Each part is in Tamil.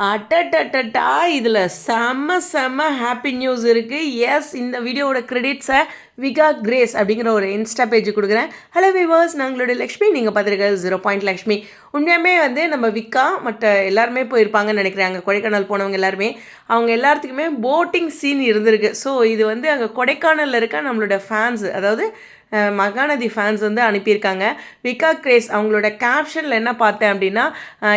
அட்டட்டட்டா இதில் செம்ம செம்ம ஹாப்பி நியூஸ் இருக்குது எஸ் இந்த வீடியோவோட க்ரெடிட்ஸை விகா கிரேஸ் அப்படிங்கிற ஒரு இன்ஸ்டா பேஜ் கொடுக்குறேன். ஹலோ விவர்ஸ் நாங்களுடைய லக்ஷ்மி. நீங்கள் பார்த்துருக்க ஜீரோ பாயிண்ட் லக்ஷ்மி. உண்மையுமே வந்து நம்ம விக்கா மற்ற எல்லாருமே போயிருப்பாங்கன்னு நினைக்கிறேன். அங்கே கொடைக்கானல் போனவங்க எல்லாருமே. அவங்க எல்லாத்துக்குமே போட்டிங் சீன் இருந்திருக்கு. ஸோ இது வந்து அங்கே கொடைக்கானலில் இருக்க நம்மளோட ஃபேன்ஸ் அதாவது மகாநதி ஃபேன்ஸ் வந்து அனுப்பியிருக்காங்க. விகா கிரேஸ் அவங்களோட கேப்ஷனில் என்ன பார்த்தேன் அப்படின்னா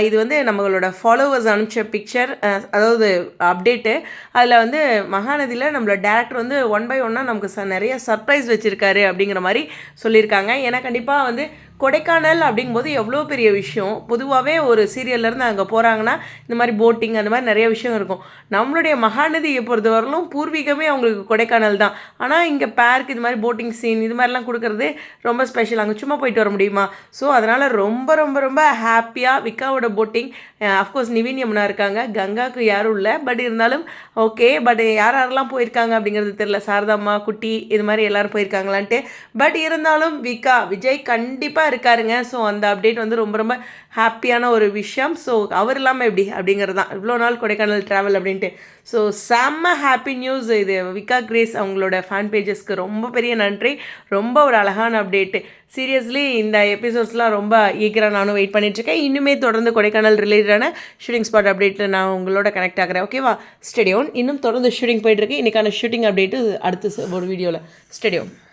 இது வந்து நம்மளோட ஃபாலோவர்ஸ் அனுப்பிச்ச பிக்சர் அதாவது அப்டேட்டு அதில் வந்து மகாநதியில் நம்மளோட டேரக்டர் வந்து ஒன் பை ஒன்னாக நமக்கு ச நிறைய சர்ப்ரைஸ் வச்சுருக்காரு அப்படிங்கிற மாதிரி சொல்லியிருக்காங்க. ஏன்னா கண்டிப்பாக வந்து கொடைக்கானல் அப்படிங்கும்போது எவ்வளோ பெரிய விஷயம். பொதுவாகவே ஒரு சீரியல்லேருந்து அங்கே போகிறாங்கன்னா இந்த மாதிரி போட்டிங் அந்த மாதிரி நிறைய விஷயம் இருக்கும். நம்மளுடைய மகாநதியை பொறுத்தவரையிலும் பூர்வீகமே அவங்களுக்கு கொடைக்கானல் தான். ஆனால் இங்கே பேர்க் இது மாதிரி போட்டிங் சீன் இது மாதிரிலாம் கொடுக்குறது ரொம்ப ஸ்பெஷல் அங்கே சும்மா போயிட்டு வர முடியுமா? ஸோ அதனால் ரொம்ப ரொம்ப ரொம்ப ஹாப்பியாக விக்காவோட boating of course Nivin Yamuna இருக்காங்க. கங்காவுக்கு யாரும் இல்லை. பட் இருந்தாலும் ஓகே பட் யார் யாரெல்லாம் போயிருக்காங்க அப்படிங்கிறது தெரில சாரதாம்மா குட்டி இது மாதிரி எல்லாரும் போயிருக்காங்களான்ட்டு. பட் இருந்தாலும் விக்கா விஜய் கண்டிப்பாக இருக்காருங்க. ஸோ அந்த அப்டேட் வந்து ரொம்ப ரொம்ப ஹாப்பியான ஒரு விஷயம். ஸோ அவர் இல்லாமல் எப்படி? அப்படிங்கிறது தான் இவ்வளோ நாள் கொடைக்கானல் ட்ராவல் அப்படின்ட்டு. ஸோ செம்ம ஹாப்பி நியூஸ் இது. விக்கா கிரேஸ் அவங்களோட ஃபேன் பேஜஸ்க்கு ரொம்ப பெரிய நன்றி. ரொம்ப ஒரு அழகான அப்டேட்டு சீரியஸ்லி இந்த எபிசோட்ஸ்லாம் ரொம்ப ஈக்கராக நானும் வெயிட் பண்ணிட்டுருக்கேன் இன்னுமே தொடர்ந்து கொடைக்கானல் ரிலேட்டடான ஷூட்டிங் ஸ்பாட் அப்டேட்டில் நான் உங்களோட கனெக்ட் ஆகிறேன். ஓகேவா ஸ்டெடியோன் இன்னும் தொடர்ந்து ஷூட்டிங் போயிட்டுருக்கு இன்றைக்கான ஷூட்டிங் அப்டேட்டு அடுத்த ஒரு வீடியோவில் ஸ்டெடியோன்